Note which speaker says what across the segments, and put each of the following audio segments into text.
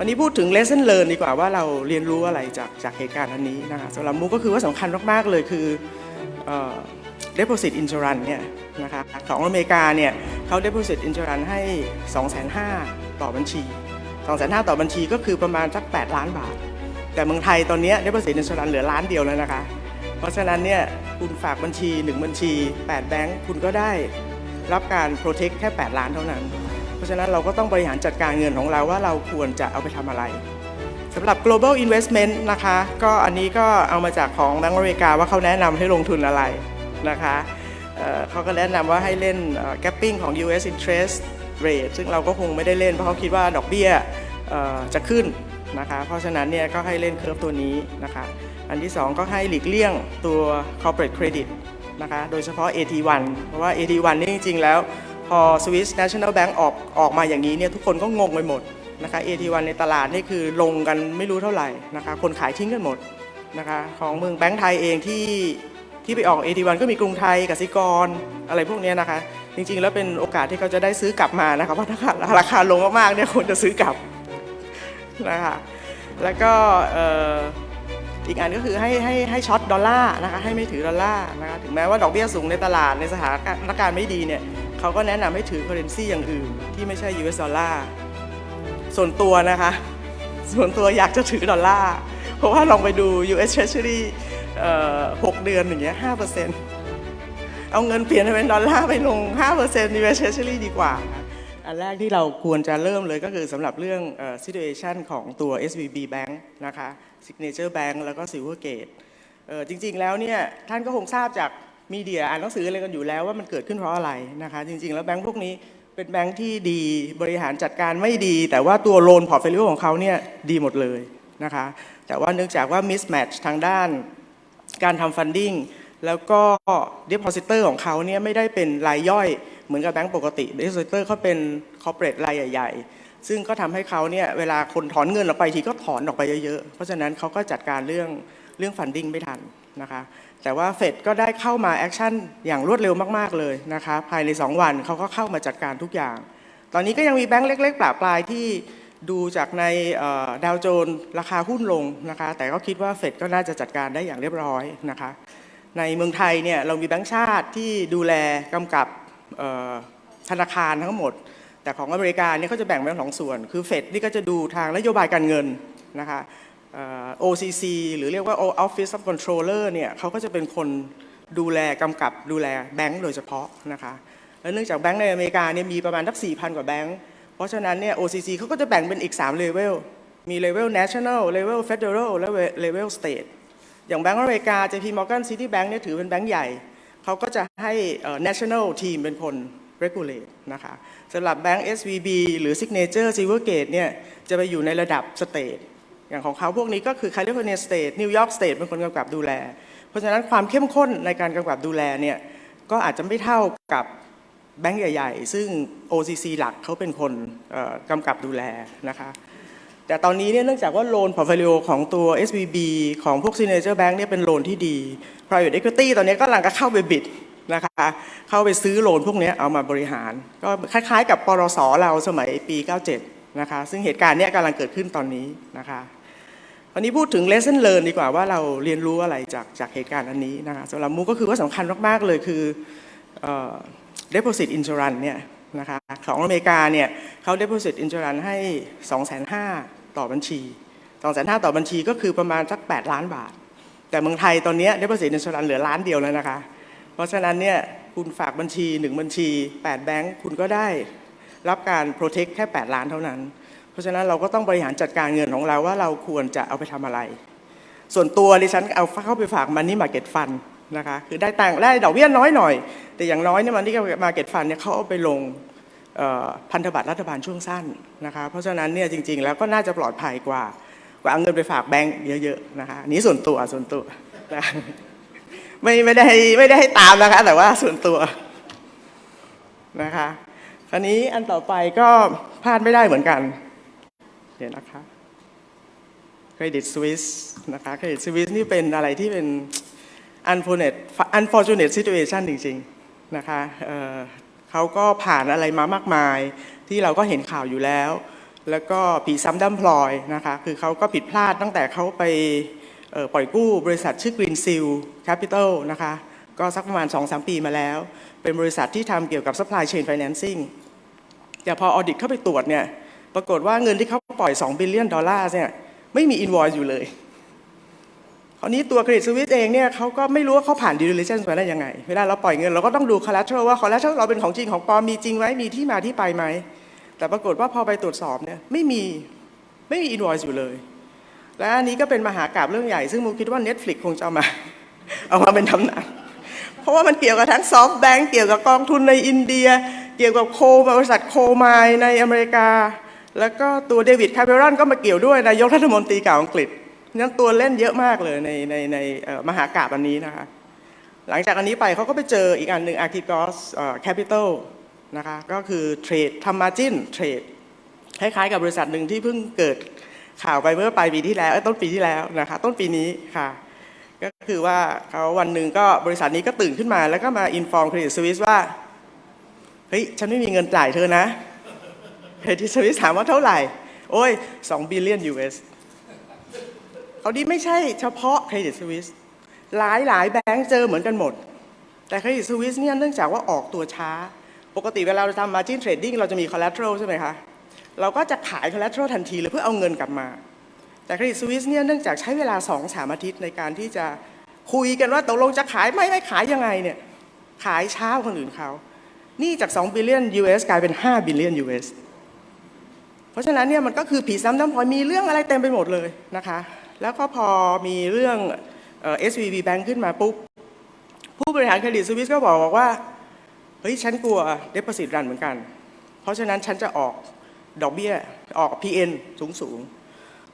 Speaker 1: วันนี้พูดถึง lesson learn ดีกว่าว่าเราเรียนรู้อะไรจากจากเหตุการณ์อันนี้นะคะสำหรับมุกก็คือว่าสำคัญมาก ๆ เลยคือเอ่อ deposit insurance เนี่ยนะคะของอเมริกาเนี่ยเขา deposit insurance ให้ 2,500ต่อบัญชี 2,500ต่อบัญชีก็คือประมาณสัก 8 ล้านบาท แต่เมืองไทยตอนเนี้ย deposit insurance เหลือล้านเดียวแล้วนะคะ เพราะฉะนั้นเนี่ยคุณฝากบัญชี 1 บัญชี 8 แบงค์คุณก็ได้รับการ protect แค่ 8 ล้านเท่านั้น เพราะฉะนั้นเราก็ต้องบริหารจัดการเงินของเราว่าเราควรจะเอาไปทำอะไรสำหรับ global investment นะคะ ก็อันนี้ก็เอามาจากของแบงก์อเมริกาว่าเขาแนะนำให้ลงทุนอะไรนะคะเขาก็แนะนำว่าให้เล่น gapping ของ US interest rate ซึ่งเราก็คงไม่ได้เล่นเพราะเขาคิดว่าดอกเบี้ยจะขึ้นนะคะ เพราะฉะนั้นเนี่ยก็ให้เล่นเคอร์ฟตัวนี้นะคะ อันที่ 2 ก็ให้หลีกเลี่ยงตัว corporate credit นะคะ โดยเฉพาะ AT1 เพราะว่า AT1 นี่จริงๆแล้ว พอ Swiss National Bank ออกออกมาอย่างนี้เนี่ยทุกคนก็งงไปหมดนะคะ AT1 ในตลาดนี่คือลงกันไม่รู้เท่าไหร่นะคะคนขายทิ้งกันหมดนะคะของเมืองแบงก์ไทยเองที่ที่ไปออก AT1 ก็มีกรุงไทยกสิกรอะไรพวกเนี้ยนะคะ จริงๆ แล้วเป็นโอกาสที่เขาจะได้ซื้อกลับมานะคะเพราะถ้าราคาลงมากๆเนี่ยคนจะซื้อกลับนะคะแล้วก็ อีกอันก็คือให้ให้ให้ช็อตดอลลาร์นะคะให้ไม่ถือดอลลาร์นะคะถึงแม้ว่าดอกเบี้ยสูงในตลาดในสถานการณ์ไม่ดีเนี่ยเขาก็แนะนำให้ถือ currency อย่างอื่น ที่ไม่ใช่ US ดอลลาร์ส่วนตัวนะคะ ส่วนตัวอยากจะถือดอลลาร์เพราะว่าลองไปดู US Treasury เอ่อหกเดือนอย่างเงี้ยห้าเปอร์เซ็นต์เอาเงินเปลี่ยนเป็นดอลลาร์ไปลง5% US Treasury ดีกว่าอันแรกที่เราควรจะเริ่มเลยก็คือสำหรับเรื่องเอ่อ situation ของตัว SVB Bank นะคะ Signature Bank แล้วก็ Silvergate เอ่อจริงๆแล้วเนี่ยท่านก็คงทราบจากมีเดียอ่านหนังสืออะไรกันอยู่แล้วว่ามันเกิดขึ้นเพราะอะไรนะคะจริงๆ แล้วแบงค์พวกนี้เป็นแบงค์ที่ดีบริหารจัดการไม่ดี แต่ว่าตัวโลนพอร์ตโฟลิโอของเขาเนี่ยดีหมดเลยนะคะแต่ว่าเนื่องจากว่า mismatch ทางด้านการทำ funding แล้วก็ depositor ของเขาเนี่ยไม่ได้เป็นรายย่อยเหมือนกับแบงก์ปกติ depositor เขาเป็น corporate รายใหญ่ๆ ซึ่งก็ทำให้เขาเนี่ยเวลาคนถอนเงินออกไปทีก็ถอนออกไปเยอะๆ เพราะฉะนั้นเขาก็จัดการเรื่องเรื่อง funding ไม่ทันนะคะแต่ว่าเฟดก็ได้เข้ามาแอคชั่นอย่างรวดเร็วมากๆเลยนะคะภายใน 2 วันเขาก็เข้ามาจัดการทุกอย่าง ตอนนี้ก็ยังมีแบงก์เล็กๆปลาปลายที่ดูจากในดาวโจนส์ราคาหุ้นลงนะคะแต่ก็คิดว่าเฟดก็น่าจะจัดการได้อย่างเรียบร้อยนะคะในเมืองไทยเนี่ยเรามีแบงก์ชาติที่ดูแลกำกับธนาคารทั้งหมด แต่ของอเมริกาเนี่ยเขาจะแบ่งเป็นสองส่วน คือเฟดนี่ก็จะดูทางนโยบายการเงินนะคะ OCC หรือเรียกว่า Office of Controller เนี่ยเขาก็จะเป็นคนดูแลกำกับดูแลแบงก์โดยเฉพาะนะคะแล้วเนื่องจากแบงก์ในอเมริกาเนี่ยมีประมาณทัก4,000 กว่าแบงก์เพราะฉะนั้นเนี่ย OCC เขาก็จะแบ่งเป็นอีก3เลเวลมีเลเวล national เลเวล federal และเลเวล state อย่างแบงก์อเมริกา JP Morgan City Bank เนี่ยถือเป็นแบงก์ใหญ่ เขาก็จะให้ national team เป็นคน regulate นะคะ สำหรับแบงก์ SVB หรือ Signature Silvergate เนี่ยจะไปอยู่ในระดับ state อย่างของเขาพวกนี้ก็คือ California State New York State เป็นคนกำกับดูแล เพราะฉะนั้นความเข้มข้นในการกำกับดูแลเนี่ยก็อาจจะไม่เท่ากับแบงก์ใหญ่ ๆ ซึ่ง OCC หลักเขาเป็นคนกำกับดูแลนะคะแต่ตอนนี้เนี่ยเนื่องจากว่าโลนพอร์ตโฟลิโอของตัว SVB ของพวก Signature Bank เนี่ยเป็นโลนที่ดี Private Equity ตอนนี้ก็กำลังก็เข้าไปบิด นะคะเข้าไปซื้อโลนพวกนี้เอามาบริหาร ก็คล้ายๆ กับปรสเราสมัยปี 97 นะคะซึ่งเหตุการณ์นี้กำลังเกิดขึ้นตอนนี้นะคะวันนี้พูดถึง lesson learn ดีกว่าว่าเราเรียนรู้อะไรจากจากเหตุการณ์อันนี้นะคะสำหรับมุกก็คือว่าสำคัญมากๆเลยคือเอ่อ deposit insurance เนี่ยนะคะของอเมริกาเนี่ยเขา deposit insurance ให้ 2,500ต่อบัญชี 2,500ต่อบัญชีก็คือประมาณสัก 8 ล้านบาท แต่เมืองไทยตอนนี้ deposit insurance เหลือล้านเดียวแล้วนะคะ เพราะฉะนั้นเนี่ยคุณฝากบัญชี 1 บัญชี 8 แบงค์คุณก็ได้รับการ protect แค่ 8 ล้านเท่านั้น เพราะฉะนั้นเราก็ต้องบริหารจัดการเงินของเราว่าเราควรจะเอาไปทำอะไร ส่วนตัวดิฉันเอาเข้าไปฝากมันนี่มาเก็ตฟันนะคะคือได้ตังค์ได้ดอกเบี้ยน้อยหน่อย แต่อย่างน้อยเนี่ยมันนี่มาเก็ตฟันเนี่ยเขาเอาไปลงพันธบัตรรัฐบาลช่วงสั้นนะคะเพราะฉะนั้นเนี่ยจริง ๆ แล้วก็น่าจะปลอดภัยกว่ากว่าเอาเงินไปฝากแบงก์เยอะๆนะคะนนี้ส่วนตัวส่วนตัวนะ ไม่ไม่ได้ไม่ได้ให้ตามนะคะ แต่ว่าส่วนตัวนะคะ คราวนี้อันต่อไปก็พลาดไม่ได้เหมือนกัน เดี๋ยวนะคะเครดิตสวิสนะคะเครดิตสวิสนี่เป็นอะไรที่เป็น unfortunate unfortunate situation จริงๆนะคะเเขาก็ผ่านอะไรมามากมาย ที่เราก็เห็นข่าวอยู่แล้ว แล้วก็ผีซ้ำดำพลอยนะคะ คือเขาก็ผิดพลาดตั้งแต่เขาไป ปล่อยกู้บริษัทชื่อ Green Seal Capital นะคะก็สักประมาณ 2-3 ปีมาแล้ว เป็นบริษัทที่ทำเกี่ยวกับ supply chain financing แต่พอออดิตเข้าไปตรวจเนี่ยปรากฏว่าเงินที่เขาปล่อย 2 บิลเลียนดอลลาร์เนี่ยไม่มี invoice อยู่เลย คราวนี้ตัวเครดิตสวิสเองเนี่ยเขาก็ไม่รู้ว่าเขาผ่าน due diligence มาได้ยังไง เวลาเราปล่อยเงินเราก็ต้องดู collateral ว่า collateral เราเป็นของจริงของปลอมมีจริงไหมมีที่มาที่ไปไหมแต่ปรากฏว่าพอไปตรวจสอบเนี่ยไม่มีไม่มี invoice อยู่เลย และอันนี้ก็เป็นมหากราบเรื่องใหญ่ ซึ่งมูคิดว่า Netflix คงจะเอามา เอามาเป็นทำหนัง เพราะว่ามันเกี่ยวกับทั้งซอฟต์แบงก์เกี่ยวกับกองทุนในอินเดีย เกี่ยวกับโคบริษัทโคไมในอเมริกา แล้วก็ตัวเดวิดคาเมรอนก็มาเกี่ยวด้วยนายกรัฐมนตรีเก่าอังกฤษนั้นตัวเล่นเยอะมากเลยในในในมหากราบอันนี้นะคะหลังจากอันนี้ไปเขาก็ไปเจออีกอันหนึ่ง Archegos แคปิตอลนะคะก็คือเทรดทำมาจินเทรดคล้ายๆกับบริษัทหนึ่งที่เพิ่งเกิด ข่าวไปเมื่อปลายปีที่แล้วต้นปีที่แล้วนะคะ ต้นปีนี้ค่ะ ก็คือว่าเขาวันหนึ่งก็บริษัทนี้ก็ตื่นขึ้นมาแล้วก็มาอินฟอร์มเครดิตสวิสว่าเฮ้ยฉันไม่มีเงินจ่ายเธอนะเครดิตสวิสถามว่าเท่าไหร่ โอ้ย2บิลเลียน US เขาดีไม่ใช่เฉพาะเครดิตสวิสหลายหลายแบงก์เจอเหมือนกันหมด แต่เครดิตสวิสเนี่ยเนื่องจากว่าออกตัวช้า ปกติเวลาเราทำ margin trading เราจะมี collateral ใช่ไหมคะ เราก็จะขาย collateral ทันทีเลยเพื่อเอาเงินกลับมา แต่เครดิตสวิสเนี่ยเนื่องจากใช้เวลา2-3อาทิตย์ในการที่จะคุยกันว่าตกลงจะขายไม่ไม่ขายยังไงเนี่ยขายช้าคนอื่นเขานี่จาก2บิลเลียน US กลายเป็น5บิลเลียน US เพราะฉะนั้นเนี่ยมันก็คือผีซ้ำน้ำพลอยมีเรื่องอะไรเต็มไปหมดเลยนะคะ แล้วก็พอมีเรื่องเอ่อ SVB Bank ขึ้นมาปุ๊บ ผู้บริหารเครดิตสวิสก็บอกบอกว่า เฮ้ย ฉันกลัว deposit run เหมือนกัน เพราะฉะนั้นฉันจะออก ดอกเบี้ยออก PN สูงสูง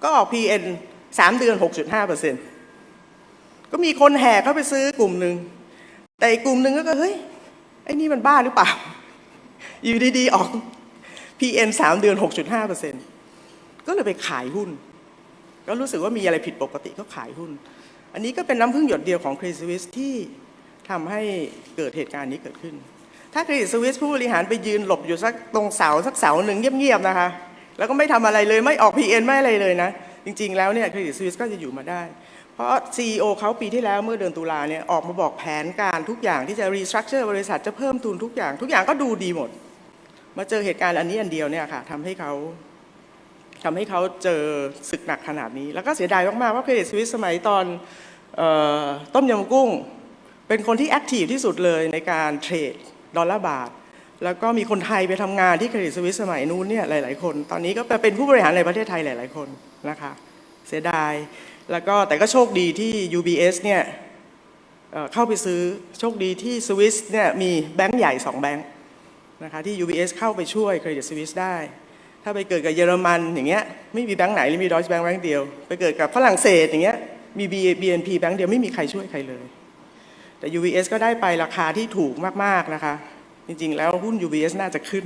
Speaker 1: ก็ออก PN 3เดือน 6.5เปอร์เซ็นต์ก็มีคนแห่เข้าไปซื้อกลุ่มหนึ่ง แต่อีกกลุ่มหนึ่งก็เฮ้ย ไอ้นี่มันบ้าหรือเปล่า อยู่ดีๆ ออก PN 3เดือน 6.5เปอร์เซ็นต์ก็เลยไปขายหุ้น ก็รู้สึกว่ามีอะไรผิดปกติก็ขายหุ้น อันนี้ก็เป็นน้ำพึ่งหยดเดียวของเครดิตสวิสที่ทำให้เกิดเหตุการณ์นี้เกิดขึ้น ถ้าเครดิตสวิสผู้บริหารไปยืนหลบอยู่สักตรงเสาสักเสาหนึ่งเงียบๆนะคะ แล้วก็ไม่ทำอะไรเลยไม่ออก PN ไม่อะไรเลยนะ จริงๆแล้วเนี่ยเครดิตสวิสก็จะอยู่มาได้ เพราะ CEO เขาปีที่แล้วเมื่อเดือนตุลาเนี่ยออกมาบอกแผนการทุกอย่างที่จะรีสตรัคเจอร์บริษัทจะเพิ่มทุนทุกอย่าง ทุกอย่างก็ดูดีหมด มาเจอเหตุการณ์อันนี้อันเดียวเนี่ยค่ะทำให้เขาทำให้เขาเจอศึกหนักขนาดนี้ แล้วก็เสียดายมากๆว่าเครดิตสวิสสมัยตอนออต้มยำกุ้ง เป็นคนที่แอคทีฟที่สุดเลยในการเทรด ดอลลาร์บาท แล้วก็มีคนไทยไปทำงานที่เครดิตสวิสสมัยนู้นเนี่ยหลาย ๆ คน ตอนนี้ก็เป็นผู้บริหารในประเทศไทยหลาย ๆ คนนะคะเสียดาย แล้วก็แต่ก็โชคดีที่ UBS เนี่ยเข้าไปซื้อโชคดีที่สวิสเนี่ยมีแบงก์ใหญ่สองแบงก์นะคะที่ UBS เข้าไปช่วยเครดิตสวิสได้ ถ้าไปเกิดกับเยอรมันอย่างเงี้ยไม่มีแบงก์ไหนหรือมีดอยช์แบงก์แบงก์เดียว ไปเกิดกับฝรั่งเศสอย่างเงี้ยมี BNP แบงก์เดียวไม่มีใครช่วยใครเลย แต่ UBS ก็ได้ไปราคาที่ถูกมากๆนะคะ จริงๆ แล้วหุ้น UBS น่าจะขึ้น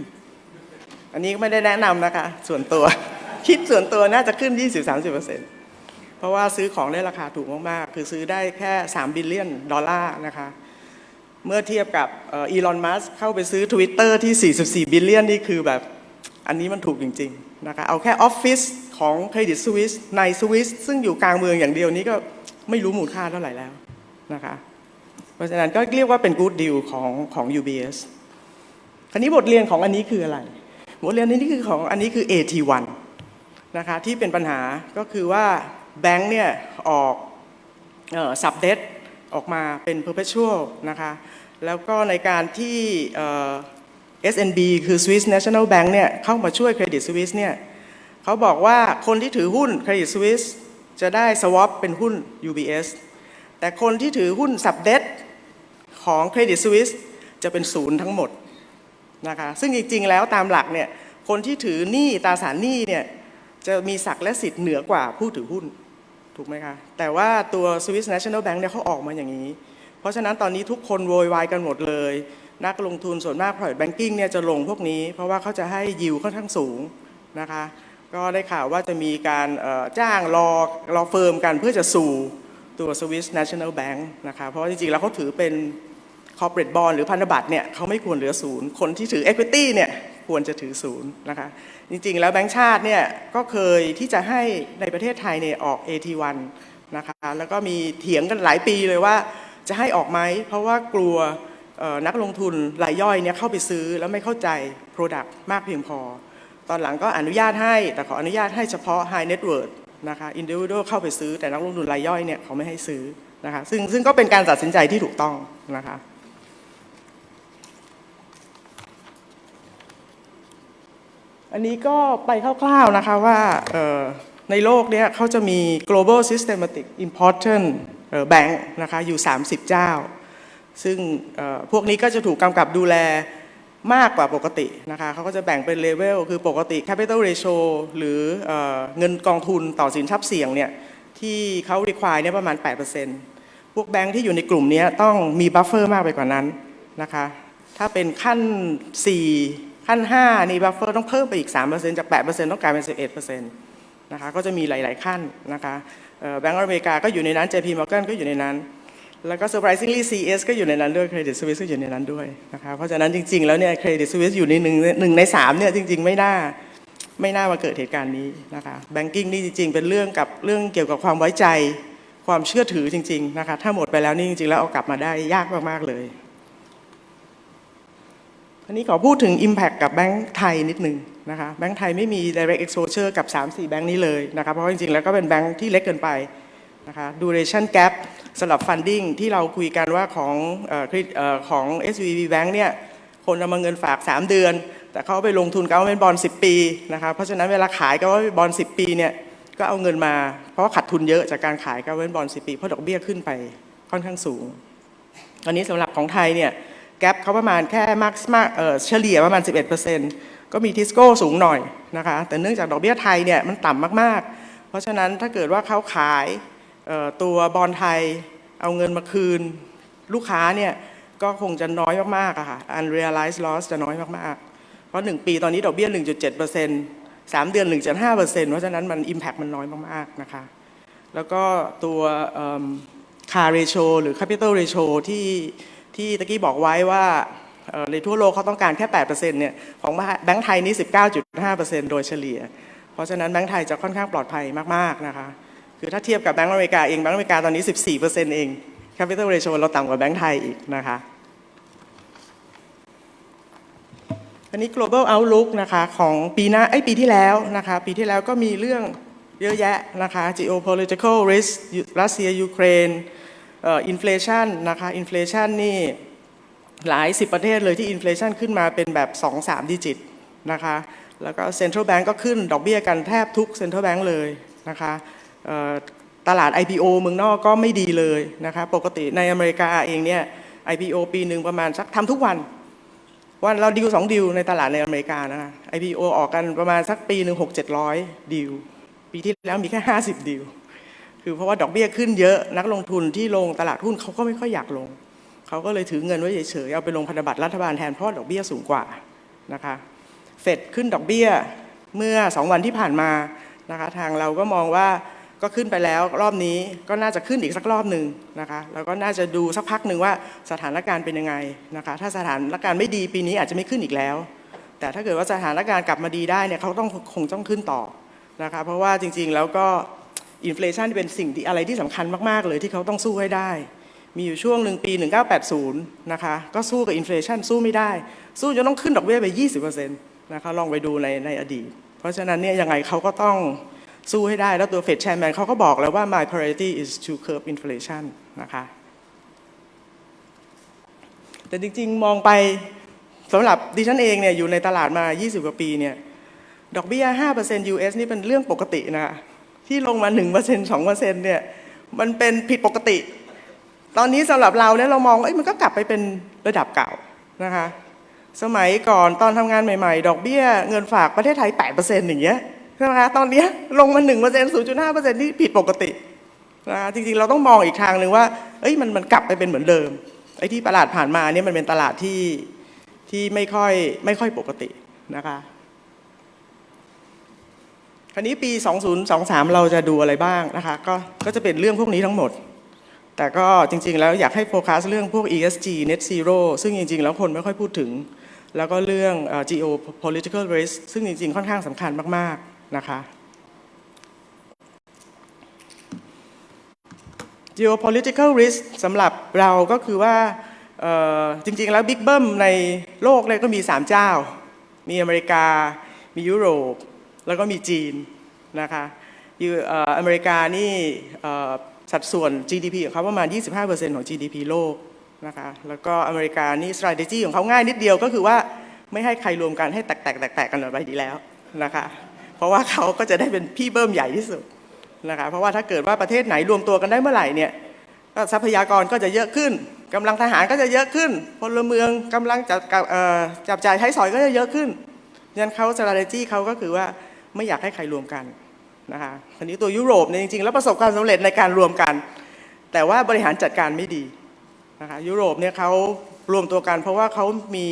Speaker 1: อันนี้ก็ไม่ได้แนะนำนะคะ ส่วนตัว คิดส่วนตัวน่าจะขึ้น 20-30%เพราะว่าซื้อของได้ราคาถูกมากๆ คือซื้อได้แค่ 3 บิลเลียนดอลลาร์นะคะ เมื่อเทียบกับอีลอน มัสเข้าไปซื้อ Twitter ที่ 44 บิลเลียนนี่คือแบบ อันนี้มันถูกจริงๆนะคะ เอาแค่ออฟฟิศของเครดิตสวิสในสวิสซึ่งอยู่กลางเมืองอย่างเดียวนี้ก็ไม่รู้มูลค่าเท่าไหร่แล้วนะคะ เพราะฉะนั้นก็เรียกว่าเป็น good deal ของของ UBS คราวนี้บทเรียนของอันนี้คืออะไร บทเรียนนี้คือของอันนี้คือ AT1 นะคะที่เป็นปัญหาก็คือว่าแบงค์เนี่ยออกสับเดตออกมาเป็น perpetual นะคะแล้วก็ในการที่ SNB คือ Swiss National Bank เนี่ยเข้ามาช่วยเครดิตสวิสเนี่ยเขาบอกว่าคนที่ถือหุ้นเครดิตสวิสจะได้ swap เป็นหุ้น UBS แต่คนที่ถือหุ้นสับเดต ของเครดิตสวิสจะเป็นศูนย์ทั้งหมดนะคะซึ่งจริงๆแล้วตามหลักเนี่ยคนที่ถือหนี้ตราสารหนี้เนี่ยจะมีศักดิ์และสิทธิ์เหนือกว่าผู้ถือหุ้นถูกไหมคะแต่ว่าตัว Swiss National Bank เนี่ยเขาออกมาอย่างนี้ เพราะฉะนั้นตอนนี้ทุกคนโวยวายกันหมดเลย นักลงทุนส่วนมาก private banking เนี่ยจะลงพวกนี้ เพราะว่าเขาจะให้ยิวค่อนข้างสูงนะคะก็ได้ข่าวว่าจะมีการจ้างรอรอเฟิร์มกันเพื่อจะสู่ตัว Swiss National Bank นะคะเพราะจริงๆแล้วเขาถือเป็น corporate bond หรือพันธบัตรเนี่ยเขาไม่ควรเหลือศูนย์คนที่ถือ equity เนี่ยควรจะถือศูนย์นะคะจริงๆ แล้วแบงก์ชาติเนี่ยก็เคยที่จะให้ในประเทศไทยเนี่ยออก AT1 นะคะแล้วก็มีเถียงกันหลายปีเลยว่าจะให้ออกไหมเพราะว่ากลัวนักลงทุนรายย่อยเนี่ยเข้าไปซื้อแล้วไม่เข้าใจ Product มากเพียงพอ ตอนหลังก็อนุญาตให้ แต่ขออนุญาตให้เฉพาะ High Net Worth นะคะ Individual เข้าไปซื้อแต่นักลงทุนรายย่อยเนี่ยเขาไม่ให้ซื้อนะคะซึ่งซึ่งก็เป็นการตัดสินใจที่ถูกต้องนะคะ อันนี้ก็ไปคร่าวๆนะคะว่าในโลกเนี้ยเขาจะมี global systematic important bank นะคะอยู่ 30 เจ้า ซึ่งพวกนี้ก็จะถูกกำกับดูแลมากกว่าปกตินะคะเขาก็จะแบ่งเป็นเลเวลคือปกติ capital ratio หรือเออเงินกองทุนต่อสินทรัพย์เสี่ยงเนี่ยที่เขา require เนี่ยประมาณ 8%พวกแบงค์ที่อยู่ในกลุ่มนี้ต้องมีบัฟเฟอร์มากไปกว่านั้นนะคะถ้าเป็นขั้น 4 ขั้น 5 นี่บัฟเฟอร์ต้องเพิ่มไปอีก 3%จาก 8%ต้องกลายเป็น 11%นะคะก็จะมีหลาย ๆ ขั้นนะคะแบงก์อเมริกาก็อยู่ในนั้น JP Morgan ก็อยู่ในนั้น แล้วก็ surprisingly CS ก็อยู่ในนั้นด้วย Credit Suisse ก็อยู่ในนั้นด้วยนะคะเพราะฉะนั้นจริง ๆ แล้วเนี่ย Credit Suisse อยู่ในหนึ่งหนึ่งในสามเนี่ยจริง ๆ ไม่น่าไม่น่ามาเกิดเหตุการณ์นี้นะคะ Banking นี่จริง ๆ เป็นเรื่องกับเรื่องเกี่ยวกับความไว้ใจความเชื่อถือจริง ๆ นะคะถ้าหมดไปแล้วนี่จริง ๆ แล้วเอากลับมาได้ยากมาก ๆ เลย อันนี้ขอพูดถึง Impact กับแบงก์ไทยนิดนึงนะคะแบงก์ไทยไม่มี direct exposure กับ 3-4 แบงก์นี้เลยนะคะเพราะว่าจริงๆ แล้วก็เป็นแบงก์ที่เล็กเกินไปนะคะ duration gap สำหรับ funding ที่เราคุยกันว่าของออของ SVB Bank เนี่ยคนเอามาเงินฝาก 3 เดือน แต่เขาไปลงทุนกับเป็นบอล10 ปีนะคะเพราะฉะนั้นเวลาขายก็ว่าบอล10 ปีเนี่ยก็เอาเงินมา เพราะว่าขาดทุนเยอะจากการขายกับเป็นบอล10 ปีเพราะดอกเบี้ยขึ้นไปค่อนข้างสูงอันนี้สำหรับของไทยเนี่ย แกลเขาประมาณแค่มากมากเอ่อเฉลี่ยประมาณ 11%ก็มีทิสโก้สูงหน่อยนะคะ แต่เนื่องจากดอกเบี้ยไทยเนี่ยมันต่ำมากๆ เพราะฉะนั้นถ้าเกิดว่าเขาขายตัวบอลไทยเอาเงินมาคืน ลูกค้าเนี่ยก็คงจะน้อยมากๆอะค่ะ unrealized loss จะน้อยมากๆ เพราะ 1 ปีตอนนี้ดอกเบี้ย 1.7% 3 เดือน 1.5%เพราะฉะนั้นมัน impact มันน้อยมากๆนะคะ แล้วก็ตัว car ratio หรือ capital ratio ที่ ที่ตะกี้บอกไว้ว่าในทั่วโลกเขาต้องการแค่ 8%เนี่ยของแบงก์ไทยนี่ 19.5%โดยเฉลี่ย เพราะฉะนั้นแบงก์ไทยจะค่อนข้างปลอดภัยมากๆนะคะคือถ้าเทียบกับแบงก์อเมริกาเองแบงก์อเมริกาตอนนี้ 14%เอง capital ratio เราต่ำกว่าแบงก์ไทยอีกนะคะอันนี้ global outlook นะคะของปีหน้าไอ้ปีที่แล้วนะคะปีที่แล้วก็มีเรื่องเยอะแยะนะคะ geopolitical risk รัสเซียยูเครนเอ่อ inflation นะคะ inflation นี่หลายสิบประเทศเลยที่ inflation ขึ้นมาเป็นแบบ 2-3 ดิจิตนะคะแล้วก็ central bank ก็ขึ้นดอกเบี้ยกันแทบทุก central bank เลยนะคะตลาด IPO เมืองนอกก็ไม่ดีเลยนะคะปกติในอเมริกาเองเนี่ย IPO ปีหนึ่งประมาณสักทำทุกวัน วันเราดิวสองดิวในตลาดในอเมริกานะคะ IPO ออกกันประมาณสักปีหนึ่งหกเจ็ดร้อยดิวปีที่แล้วมีแค่ห้าสิบดิว คือเพราะว่าดอกเบี้ยขึ้นเยอะนักลงทุนที่ลงตลาดหุ้นเขาก็ไม่ค่อยอยากลง เขาก็เลยถือเงินไว้เฉยๆเอาไปลงพันธบัตรรัฐบาลแทนเพราะดอกเบี้ยสูงกว่านะคะเฟดขึ้นดอกเบี้ยเมื่อสองวันที่ผ่านมานะคะทางเราก็มองว่าก็ขึ้นไปแล้วรอบนี้ก็น่าจะขึ้นอีกสักรอบหนึ่งนะคะแล้วก็น่าจะดูสักพักหนึ่งว่าสถานการณ์เป็นยังไงนะคะถ้าสถานการณ์ไม่ดีปีนี้อาจจะไม่ขึ้นอีกแล้ว แต่ถ้าเกิดว่าสถานการณ์กลับมาดีได้เนี่ยเขาต้องคงต้องขึ้นต่อนะคะเพราะว่าจริงๆแล้วก็ อินฟลชันเป็นสิ่งที่อะไรที่สำคัญมาก ๆ เลยที่เขาต้องสู้ให้ได้ มีอยู่ช่วงหนึ่งปี 1980 นะคะ ก็สู้กับอินฟลชันสู้ไม่ได้ สู้จนต้องขึ้นดอกเบี้ยไป 20%นะคะลองไปดูในในอดีต เพราะฉะนั้นเนี่ยยังไงเขาก็ต้องสู้ให้ได้ แล้วตัวเฟดแชร์แมนเขาก็บอกแล้วว่า my priority is to curb inflation นะคะแต่จริง ๆ มองไปสำหรับดิฉันเองเนี่ยอยู่ในตลาดมา 20 กว่าปีเนี่ยดอกเบี้ย 5% US นี่เป็นเรื่องปกตินะคะ ที่ลงมา1% 2%เนี่ยมันเป็นผิดปกติ ตอนนี้สำหรับเราเนี่ยเรามองเอ้ยมันก็กลับไปเป็นระดับเก่านะคะสมัยก่อนตอนทำงานใหม่ ๆ ดอกเบี้ยเงินฝากประเทศไทย 8%อย่างเงี้ยใช่ไหมคะตอนนี้ลงมา 1% 0.5%นี่ผิดปกตินะคะจริงๆ เราต้องมองอีกทางหนึ่งว่าเอ้ยมันมันกลับไปเป็นเหมือนเดิมไอ้ที่ตลาดผ่านมาเนี่ยมันเป็นตลาดที่ที่ไม่ค่อยไม่ค่อยปกตินะคะ ราวนี้ปี 2023 เราจะดูอะไรบ้างนะคะก็ก็จะเป็นเรื่องพวกนี้ทั้งหมด แต่ก็จริง ๆ แล้วอยากให้โฟกัสเรื่องพวก ESG Net Zero ซึ่งจริง ๆ แล้วคนไม่ค่อยพูดถึง แล้วก็เรื่อง geopolitical risk ซึ่งจริง ๆ ค่อนข้างสำคัญมาก ๆ นะคะ geopolitical risk สำหรับเราก็คือว่าจริง ๆ แล้วบิ๊กเบิ้มในโลกเลยก็มี 3 เจ้า มีอเมริกา มียุโรป แล้วก็มีจีนนะคะยูเอ่อเมริกานี่สัดส่วน GDP ของเขาประมาณ 25%ของ GDP โลกนะคะแล้วก็อเมริกานี่ strategy ของเขาง่ายนิดเดียวก็คือว่าไม่ให้ใครรวมกันให้แตกๆแตกๆกันออกไปดีแล้วนะคะเพราะว่าเขาก็จะได้เป็นพี่เบิ้มใหญ่ที่สุดนะคะเพราะว่าถ้าเกิดว่าประเทศไหนรวมตัวกันได้เมื่อไหร่เนี่ยทรัพยากรก็จะเยอะขึ้นกำลังทหารก็จะเยอะขึ้น พลเมืองกำลังจับจับจ่ายใช้สอยก็จะเยอะขึ้นยันเขา strategy เขาก็คือว่า ไม่อยากให้ใครรวมกันนะคะทีนี้ตัวยุโรปเนี่ยจริงๆแล้วประสบความสำเร็จในการรวมกัน แต่ว่าบริหารจัดการไม่ดีนะคะยุโรปเนี่ยเขารวมตัวกันเพราะว่าเขามี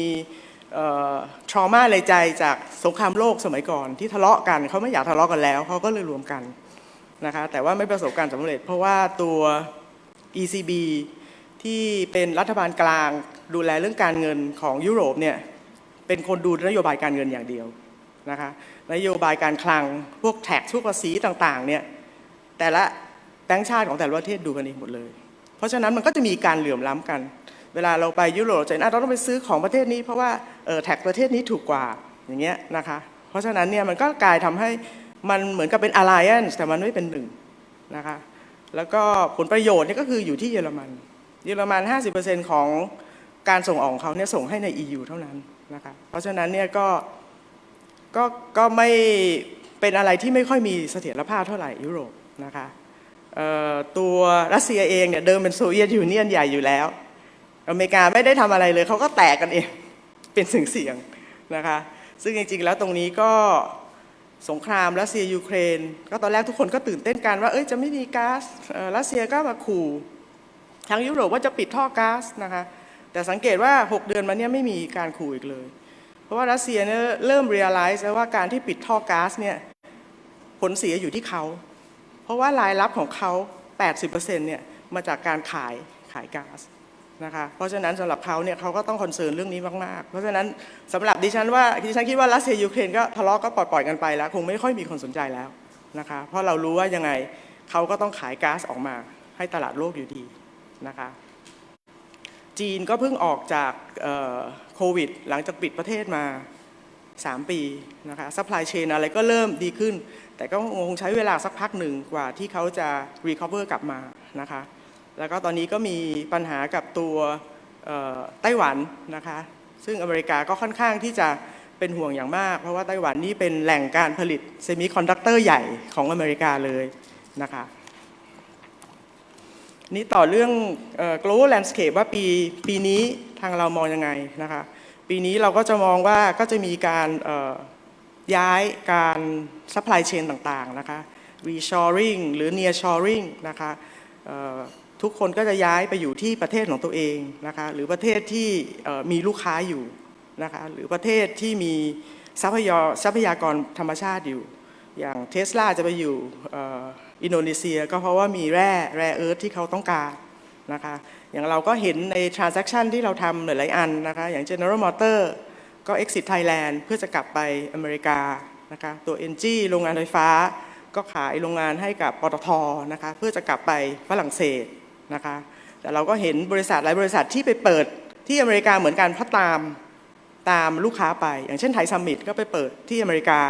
Speaker 1: ทรมาในใจจากสงครามโลกสมัยก่อน ที่ทะเลาะกันเขาไม่อยากทะเลาะกันแล้วเขาก็เลยรวมกันนะคะแต่ว่าไม่ประสบการณ์สำเร็จ เพราะว่าตัว ECB ที่เป็นรัฐบาลกลางดูแลเรื่องการเงินของยุโรปเนี่ยเป็นคนดูนโยบายการเงินอย่างเดียว นะคะนโยบายการคลังพวกแท็กพวกภาษีต่างๆเนี่ยแต่ละแบงก์ชาติของแต่ละประเทศดูกันเองหมดเลย เพราะฉะนั้นมันก็จะมีการเหลื่อมล้ำกัน เวลาเราไปยุโรปจะเห็นอะเราต้องไปซื้อของประเทศนี้ เพราะว่าแท็กประเทศนี้ถูกกว่าอย่างเงี้ยนะคะเพราะฉะนั้นเนี่ยมันก็กลายทำให้มันเหมือนกับเป็น alliance แต่มันไม่เป็นหนึ่งนะคะแล้วก็ผลประโยชน์เนี่ยก็คืออยู่ที่เยอรมันเยอรมัน 50%ของการส่งออกของเขาเนี่ยส่งให้ใน EU เท่านั้นนะคะเพราะฉะนั้นเนี่ยก็ ก็ก็ไม่เป็นอะไรที่ไม่ค่อยมีเสถียรภาพเท่าไหร่ยุโรปนะคะตัวรัสเซียเองเนี่ยเดิมเป็นโซเวียตยูเนียนใหญ่อยู่แล้ว อเมริกาไม่ได้ทำอะไรเลยเขาก็แตกกันเองเป็นเสียงๆนะคะซึ่งจริงๆแล้วตรงนี้ก็สงครามรัสเซียยูเครน ก็ตอนแรกทุกคนก็ตื่นเต้นกันว่าเอ้ยจะไม่มีก๊าซรัสเซียก็มาขู่ทางยุโรปว่าจะปิดท่อก๊าซนะคะแต่สังเกตว่า 6 เดือนมาเนี้ยไม่มีการขู่อีกเลย เพราะว่ารัสเซียเนี่ยเริ่ม realize แล้วว่าการที่ปิดท่อก๊าซเนี่ยผลเสียอยู่ที่เขา เพราะว่ารายรับของเขา 80%เนี่ยมาจากการขายขายก๊าซนะคะเพราะฉะนั้นสำหรับเขาเนี่ยเขาก็ต้องคอนเซิร์นเรื่องนี้มาก ๆ เพราะฉะนั้นสำหรับดิฉันว่าดิฉันคิดว่ารัสเซียยูเครนก็ทะเลาะก็ปล่อยๆกันไปแล้ว คงไม่ค่อยมีคนสนใจแล้วนะคะเพราะเรารู้ว่ายังไงเขาก็ต้องขายก๊าซออกมาให้ตลาดโลกอยู่ดีนะคะ จีนก็เพิ่งออกจากโควิด หลังจากปิดประเทศมา 3 ปีนะคะซัพพลายเชนอะไรก็เริ่มดีขึ้น แต่ก็คงใช้เวลาสักพักหนึ่งกว่าที่เขาจะ recover กลับมานะคะแล้วก็ตอนนี้ก็มีปัญหากับตัวไต้หวันนะคะซึ่งอเมริกาก็ค่อนข้างที่จะเป็นห่วงอย่างมาก เพราะว่าไต้หวันนี่เป็นแหล่งการผลิตเซมิคอนดักเตอร์ใหญ่ของอเมริกาเลยนะคะ นี่ต่อเรื่อง global landscape ว่าปีปีนี้ทางเรามองยังไงนะคะปีนี้เราก็จะมองว่าก็จะมีการย้ายการ supply chain ต่างๆนะคะ reshoring หรือ nearshoring นะคะทุกคนก็จะย้ายไปอยู่ที่ประเทศของตัวเองนะคะหรือประเทศที่มีลูกค้าอยู่นะคะหรือประเทศที่มีทรัพยากรธรรมชาติอยู่ อย่างเทสลาจะไปอยู่ อินโดนีเซีย ก็เพราะว่ามีแร่แร่เอิร์ธที่เขาต้องการนะคะอย่างเราก็เห็นใน transaction ที่เราทำหลาย ๆ อันนะคะอย่าง General Motor ก็ exit Thailand เพื่อจะกลับไปอเมริกานะคะตัว NG โรงงานไฟฟ้า ก็ขายโรงงานให้กับปตทนะคะเพื่อจะกลับไปฝรั่งเศสนะคะแต่เราก็เห็นบริษัทหลายบริษัทที่ไปเปิดที่อเมริกาเหมือนกันเพราะตามตามลูกค้าไป อย่างเช่นไทยซัมมิตก็ไปเปิดที่อเมริกา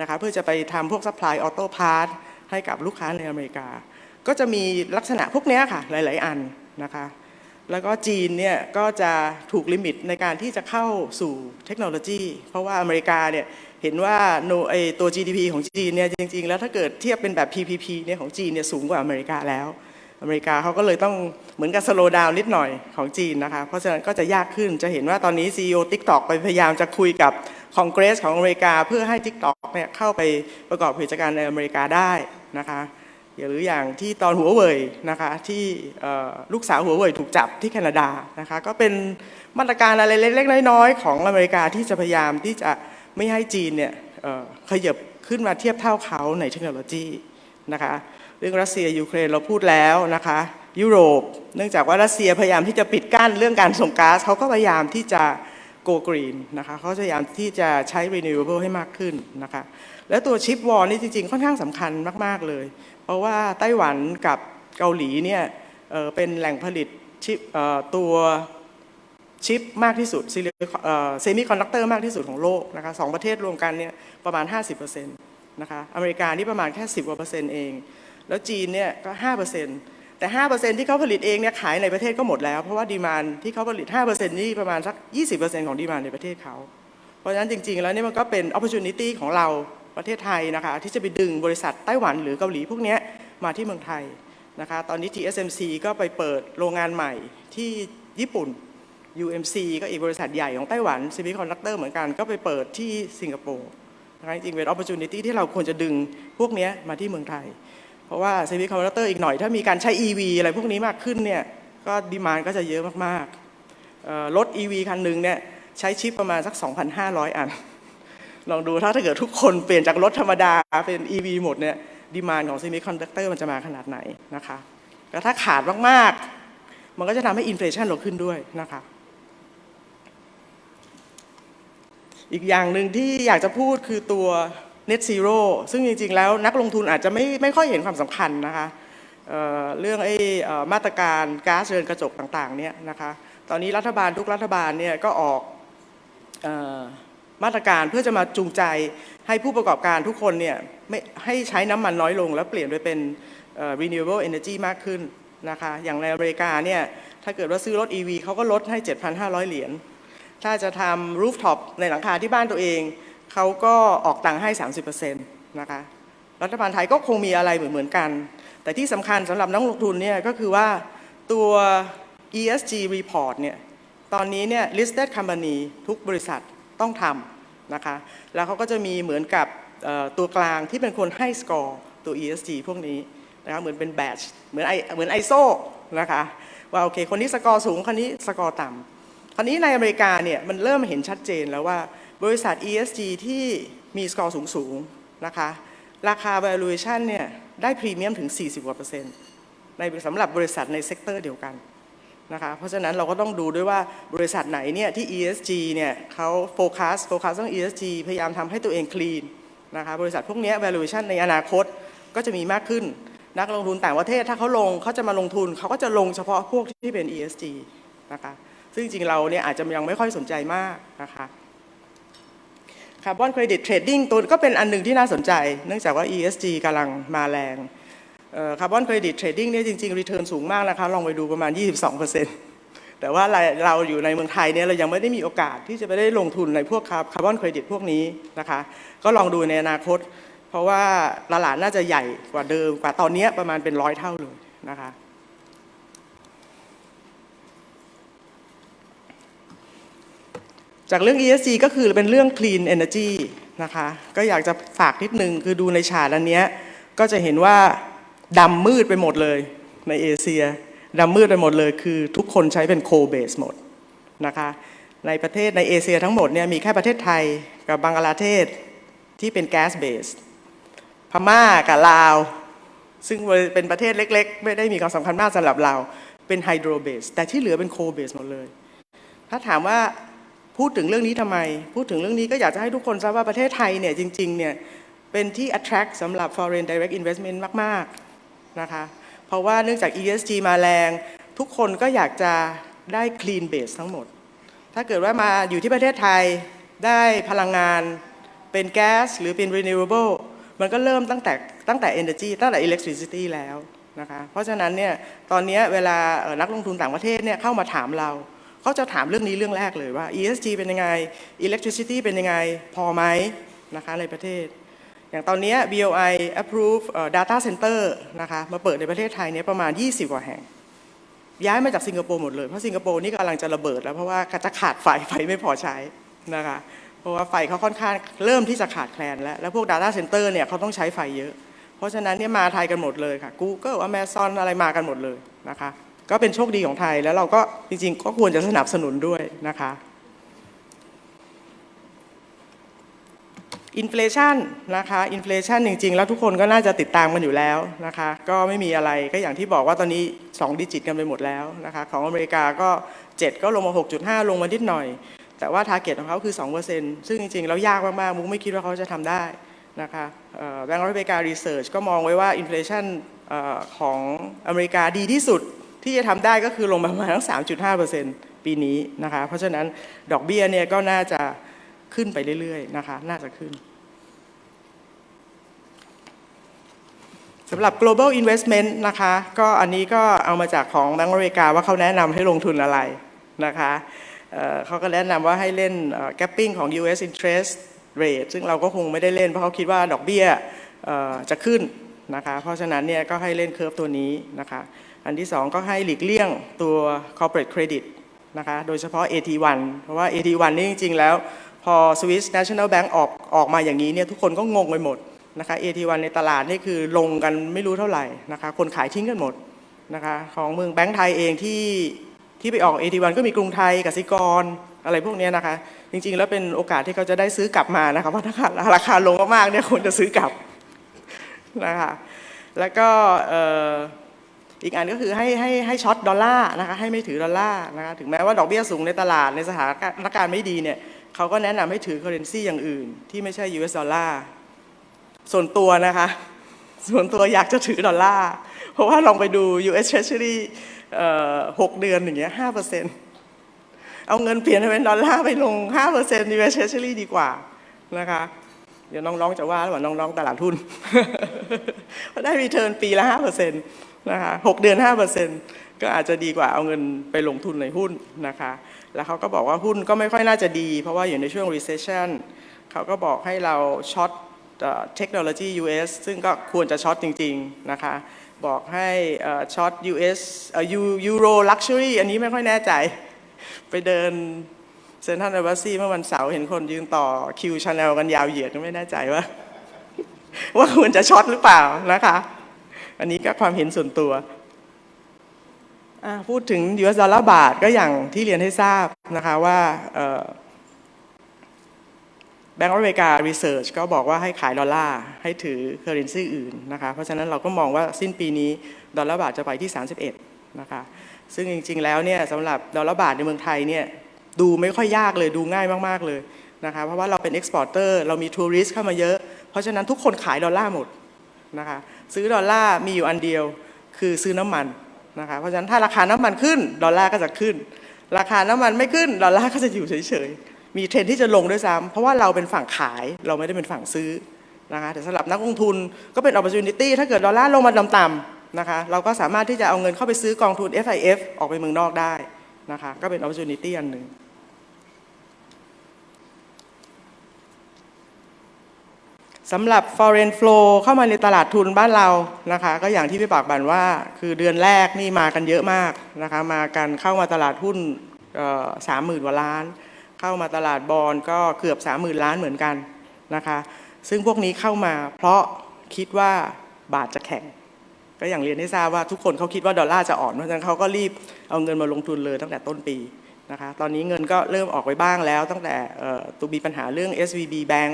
Speaker 1: นะคะเพื่อจะไปทำพวกซัพพลายออโต้พาร์ท ให้กับลูกค้าในอเมริกา ก็จะมีลักษณะพวกนี้ค่ะหลาย ๆ อันนะคะแล้วก็จีนเนี่ยก็จะถูกลิมิตในการที่จะเข้าสู่เทคโนโลยี เพราะว่าอเมริกาเนี่ยเห็นว่าโนไอตัว GDP ของจีนเนี่ยจริง ๆ แล้วถ้าเกิดเทียบเป็นแบบ PPP เนี่ยของจีนเนี่ยสูงกว่าอเมริกาแล้ว อเมริกาเขาก็เลยต้องเหมือนกับสโลว์ดาวนิดหน่อยของจีนนะคะ เพราะฉะนั้นก็จะยากขึ้นจะเห็นว่าตอนนี้ CEO TikTok ไปพยายามจะคุยกับ คอนเกรสของอเมริกา เพื่อให้ TikTok เนี่ยเข้าไปประกอบกิจการในอเมริกาได้นะคะหรืออย่างที่ตอนหัวเว่ยนะคะที่ลูกสาวหัวเว่ยถูกจับที่แคนาดานะคะก็เป็นมาตรการอะไรเล็กๆน้อยๆของอเมริกาที่จะพยายามที่จะไม่ให้จีนเนี่ยขยับขึ้นมาเทียบเท่าเขาในเทคโนโลยีนะคะเรื่องรัสเซียยูเครนเราพูดแล้วนะคะยุโรป เนื่องจากว่ารัสเซียพยายามที่จะปิดกั้นเรื่องการส่งก๊าซเขาก็พยายามที่จะ go green นะคะเขาพยายามที่จะใช้ renewable ให้มากขึ้นนะคะแล้วตัวชิปวอลนี่จริงๆ ค่อนข้างสำคัญมาก ๆ เลย เพราะว่าไต้หวันกับเกาหลีเนี่ยเเป็นแหล่งผลิตชิปตัวชิปมากที่สุดเซมิคอนดักเตอร์มากที่สุดของโลกนะคะสองประเทศรวมกันเนี่ยประมาณ 50%นะคะอเมริกานี่ประมาณแค่ 10กว่าเปอร์เซ็นต์เอง แล้วจีนเนี่ยก็5% แต่ 5%ที่เขาผลิตเองเนี่ยขายในประเทศก็หมดแล้ว เพราะว่าดีมานที่เขาผลิต 5%นี่ประมาณสัก 20%ของดีมานในประเทศเขา เพราะฉะนั้นจริง ๆ แล้วนี่มันก็เป็น opportunity ของเราประเทศไทยนะคะที่จะไปดึงบริษัทไต้หวันหรือเกาหลีพวกนี้มาที่เมืองไทยนะคะตอนนี้ TSMC ก็ไปเปิดโรงงานใหม่ที่ญี่ปุ่น UMC ก็อีกบริษัทใหญ่ของไต้หวัน Semiconductor เหมือนกันก็ไปเปิดที่สิงคโปร์นะคะจริงๆเป็น opportunity ที่เราควรจะดึงพวกนี้มาที่เมืองไทย เพราะว่า Semiconductor อีกหน่อย ถ้ามีการใช้ EV อะไรพวกนี้มากขึ้นเนี่ยก็ดีมานก็จะเยอะมากๆเอ่อรถ EV คันหนึ่งเนี่ยใช้ชิปประมาณสัก 2,500 อัน ลองดูถ้าถ้าเกิดทุกคนเปลี่ยนจากรถธรรมดาเป็น EV หมดเนี่ยดีมานของ Semiconductor มันจะมาขนาดไหนนะคะแล้วถ้าขาดมากๆ มันก็จะทำให้อินฟลชันเราขึ้นด้วยนะคะอีกอย่างหนึ่งที่อยากจะพูดคือตัว Net Zero ซึ่งจริง ๆ แล้วนักลงทุนอาจจะไม่ไม่ค่อยเห็นความสำคัญนะคะเเรื่องไอ้เอ่อมาตรการก๊าซเรือนกระจกต่างๆเนี่ยนะคะตอนนี้รัฐบาลทุกรัฐบาลเนี่ยก็ออกออมาตรการเพื่อจะมาจูงใจให้ผู้ประกอบการทุกคนเนี่ยไม่ให้ใช้น้ำมันน้อยลง แล้วเปลี่ยนไปเป็น renewable energy มากขึ้นนะคะอย่างในอเมริกาเนี่ยถ้าเกิดว่าซื้อรถ EV เขาก็ลดให้ 7,500 เหรียญถ้าจะทำรูฟท็อปในหลังคาที่บ้านตัวเอง เขาก็ออกตังค์ให้ 30%นะคะรัฐบาลไทยก็คงมีอะไรเหมือนกัน แต่ที่สำคัญสำหรับนักลงทุนเนี่ยก็คือว่าตัว ESG report เนี่ยตอนนี้เนี่ย listed company ทุกบริษัทต้องทำนะคะแล้วเขาก็จะมีเหมือนกับตัวกลางที่เป็นคนให้สกอร์ตัว ESG พวกนี้นะคะเหมือนเป็นแบชเหมือนไอเหมือนไอโซนะคะว่าโอเค คนนี้สกอร์สูง คนนี้สกอร์ต่ำคราวนี้ในอเมริกาเนี่ยมันเริ่มเห็นชัดเจนแล้วว่า บริษัท ESG ที่มีสกอร์สูงๆนะคะราคา valuation เนี่ยได้พรีเมียมถึง 40กว่าเปอร์เซ็นต์ในสำหรับบริษัทในเซกเตอร์เดียวกันนะคะเพราะฉะนั้นเราก็ต้องดูด้วยว่าบริษัทไหนเนี่ยที่ ESG เนี่ยเขาโฟกัสโฟกัสเรื่อง ESG พยายามทำให้ตัวเองคลีนนะคะบริษัทพวกนี้ valuation ในอนาคตก็จะมีมากขึ้น นักลงทุนต่างประเทศถ้าเขาลงเขาจะมาลงทุนเขาก็จะลงเฉพาะพวกที่เป็น ESG นะคะซึ่งจริงเราเนี่ยอาจจะยังไม่ค่อยสนใจมากนะคะ คาร์บอนเครดิตเทรดดิ้งตัวก็เป็นอันหนึ่งที่น่าสนใจ เนื่องจากว่า ESG กำลังมาแรงคาร์บอนเครดิตเทรดดิ้งเนี่ยจริงๆรีเทิร์นสูงมากนะคะลองไปดูประมาณ 22%แต่ว่าเราอยู่ในเมืองไทยเนี่ยเรายังไม่ได้มีโอกาสที่จะไปได้ลงทุนในพวกคาร์บอนเครดิตพวกนี้นะคะก็ลองดูในอนาคต เพราะว่าตลาดน่าจะใหญ่กว่าเดิมกว่าตอนนี้ประมาณเป็นร้อยเท่าเลยนะคะ จากเรื่อง ESG ก็คือเป็นเรื่อง clean energy นะคะก็อยากจะฝากนิดนึงคือดูในฉากอันเนี้ยก็จะเห็นว่าดำมืดไปหมดเลยในเอเชียดำมืดไปหมดเลยคือทุกคนใช้เป็น coal base หมดนะคะในประเทศในเอเชียทั้งหมดเนี่ยมีแค่ประเทศไทยกับบังกลาเทศที่เป็น gas base พม่ากับลาว ซึ่งเป็นประเทศเล็ก ๆ ไม่ได้มีความสำคัญมากสำหรับเราเป็นไฮโดรเบสแต่ที่เหลือเป็นโคเบสหมดเลย ถ้าถามว่า พูดถึงเรื่องนี้ทำไม พูดถึงเรื่องนี้ก็อยากจะให้ทุกคนทราบว่าประเทศไทยเนี่ยจริงๆเนี่ยเป็นที่ attract สำหรับ foreign direct investment มากๆนะคะเพราะว่าเนื่องจาก ESG มาแรง ทุกคนก็อยากจะได้ clean base ทั้งหมด ถ้าเกิดว่ามาอยู่ที่ประเทศไทยได้พลังงานเป็นแก๊สหรือเป็น renewable มันก็เริ่มตั้งแต่ตั้งแต่ energy ตั้งแต่ electricity แล้วนะคะเพราะฉะนั้นเนี่ยตอนนี้เวลานักลงทุนต่างประเทศเนี่ยเข้ามาถามเรา เขาจะถามเรื่องนี้เรื่องแรกเลยว่า ESG เป็นยังไง electricity เป็นยังไง พอไหมนะคะในประเทศ อย่างตอนนี้ BOI approve data center นะคะมาเปิดในประเทศไทยเนี่ยประมาณ 20 กว่าแห่ง ย้ายมาจากสิงคโปร์หมดเลย เพราะสิงคโปร์นี่กำลังจะระเบิดแล้ว เพราะว่าจะขาดไฟไฟไม่พอใช้นะคะเพราะว่าไฟเขาค่อนข้างเริ่มที่จะขาดแคลนแล้ว แล้วพวก Data Center เนี่ยเขาต้องใช้ไฟเยอะ เพราะฉะนั้นเนี่ยมาไทยกันหมดเลยค่ะ Google Amazon อะไรมากันหมดเลยนะคะ ก็เป็นโชคดีของไทยแล้วเราก็จริงๆ ก็ควรจะสนับสนุนด้วยนะคะอินฟลชันนะคะอินฟลชันจริง ๆ แล้วทุกคนก็น่าจะติดตามกันอยู่แล้วนะคะก็ไม่มีอะไรก็อย่างที่บอกว่าตอนนี้ 2 ดิจิตกันไปหมดแล้วนะคะของอเมริกาก็ 7 ก็ลงมา 6.5 ลงมานิดหน่อย แต่ว่า t a r g e t ของเขาคือ 2%ซึ่งจริง ๆ แล้วยากมากๆมุกไม่คิดว่าเขาจะทำได้นะคะแบงก์อเมริกา Research ก็มองไว้ว่าอินฟล t i o n ของอเมริกาดีที่สุด ที่จะทำได้ก็คือลงมาประมาณทั้ง 3.5%ปีนี้นะคะ เพราะฉะนั้นดอกเบี้ยเนี่ยก็น่าจะขึ้นไปเรื่อยๆนะคะ น่าจะขึ้นสำหรับ global investment นะคะ ก็อันนี้ก็เอามาจากของแบงก์อเมริกาว่าเขาแนะนำให้ลงทุนอะไรนะคะเเขาก็แนะนำว่าให้เล่น gapping ของ US interest rate ซึ่งเราก็คงไม่ได้เล่นเพราะเขาคิดว่าดอกเบี้ยจะขึ้นนะคะ เพราะฉะนั้นเนี่ยก็ให้เล่นเค r ร์ฟตัวนี้นะคะ อันที่สองก็ให้หลีกเลี่ยงตัว corporate credit นะคะโดยเฉพาะ AT1 เพราะว่า AT1 นี่จริง ๆ แล้ว พอ Swiss National Bank ออกออกมาอย่างนี้เนี่ยทุกคนก็งงไปหมดนะคะ AT1 ในตลาดนี่คือลงกันไม่รู้เท่าไหร่นะคะคนขายทิ้งกันหมดนะคะของเมืองแบงก์ไทยเองที่ที่ไปออก AT1 ก็มีกรุงไทยกสิกรอะไรพวกนี้นะคะ จริง ๆ แล้วเป็นโอกาสที่เขาจะได้ซื้อกลับมานะคะเพราะถ้าราคาลงมากๆเนี่ยคนจะซื้อกลับนะคะแล้วก็ อีกอันก็คือให้ให้ให้ช็อตดอลลาร์นะคะให้ไม่ถือดอลลาร์นะคะถึงแม้ว่าดอกเบี้ยสูงในตลาดในสถานการณ์ไม่ดีเนี่ยเขาก็แนะนำให้ถือ currency อย่างอื่น ที่ไม่ใช่ US ดอลลาร์ส่วนตัวนะคะ ส่วนตัวอยากจะถือดอลลาร์เพราะว่าลองไปดู US Treasury หกเดือนอย่างเงี้ยห้าเปอร์เซ็นต์เอาเงินเปลี่ยนเป็นดอลลาร์ไปลงห้าเปอร์เซ็นต์ US Treasury ดีกว่านะคะเดี๋ยวน้องๆจะว่าหรือว่าน้องๆตลาดทุนเพราะได้รีเทิร์นปีละห้าเปอร์เซ็นต์ นะคะหกเดือนห้าเปอร์เซ็นต์ก็อาจจะดีกว่าเอาเงินไปลงทุนในหุ้นนะคะ แล้วเขาก็บอกว่าหุ้นก็ไม่ค่อยน่าจะดี เพราะว่าอยู่ในช่วง recession เขาก็บอกให้เราช็อตเทคโนโลยี US ซึ่งก็ควรจะช็อตจริง ๆ นะคะ บอกให้ช็อต US ยูโรลักชัวรี่อันนี้ไม่ค่อยแน่ใจ ไปเดินเซนทรัลเอเวอร์ซีเมื่อวันเสาร์เห็นคนยืนต่อคิวชาแนลกันยาวเหยียดก็ไม่แน่ใจว่า ว่าควรจะช็อตหรือเปล่านะคะ อันนี้ก็ความเห็นส่วนตัวพูดถึง US ดอลลาร์บาทก็อย่างที่เรียนให้ทราบนะคะว่าแบงก์อเมริกา Research ก็บอกว่าให้ขายดอลลาร์ให้ถือเคอร์เรนซีอื่นนะคะเพราะฉะนั้นเราก็มองว่าสิ้นปีนี้ดอลลาร์บาทจะไปที่ 31นะคะซึ่งจริง ๆ แล้วเนี่ยสำหรับดอลลาร์บาทในเมืองไทยเนี่ยดูไม่ค่อยยากเลยดูง่ายมากๆเลยนะคะเพราะว่าเราเป็นเอ็กซ์พอร์เตอร์เรามีทัวริสต์เข้ามาเยอะ เพราะฉะนั้นทุกคนขายดอลลาร์หมดนะคะ ซื้อดอลลาร์มีอยู่อันเดียว คือซื้อน้ำมันนะคะเพราะฉะนั้นถ้าราคาน้ำมันขึ้นดอลลาร์ก็จะขึ้น ราคาน้ำมันไม่ขึ้นดอลลาร์ก็จะอยู่เฉยๆมีเทรนที่จะลงด้วยซ้ำเพราะว่าเราเป็นฝั่งขายเราไม่ได้เป็นฝั่งซื้อนะคะแต่สำหรับนักลงทุนก็เป็น opportunity ถ้าเกิดดอลลาร์ลงมาต่ำๆนะคะเราก็สามารถที่จะเอาเงินเข้าไปซื้อกองทุน FIF ออกไปเมืองนอกได้นะคะก็เป็น opportunity อันหนึ่ง สำหรับ foreign flow เข้ามาในตลาดทุนบ้านเรานะคะ ก็อย่างที่พี่ปากบันว่า คือเดือนแรกนี่มากันเยอะมากนะคะ มากันเข้ามาตลาดหุ้นสามหมื่นกว่าล้าน เข้ามาตลาดบอลก็เกือบสามหมื่นล้านเหมือนกันนะคะ ซึ่งพวกนี้เข้ามาเพราะคิดว่าบาทจะแข็ง ก็อย่างเรียนให้ทราบว่าทุกคนเขาคิดว่าดอลลาร์จะอ่อนเพราะฉะนั้นเขาก็รีบเอาเงินมาลงทุนเลยตั้งแต่ต้นปีนะคะ ตอนนี้เงินก็เริ่มออกไปบ้างแล้ว ตั้งแต่ตัวมีปัญหาเรื่อง SVB Bank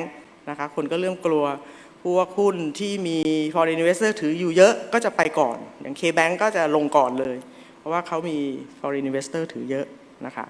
Speaker 1: นะคะคนก็เริ่มกลัวพวกหุ้นที่มี foreign investor ถืออยู่เยอะก็จะไปก่อน อย่าง K-Bank ก็จะลงก่อนเลย เพราะว่าเขามี foreign investor ถือเยอะนะคะ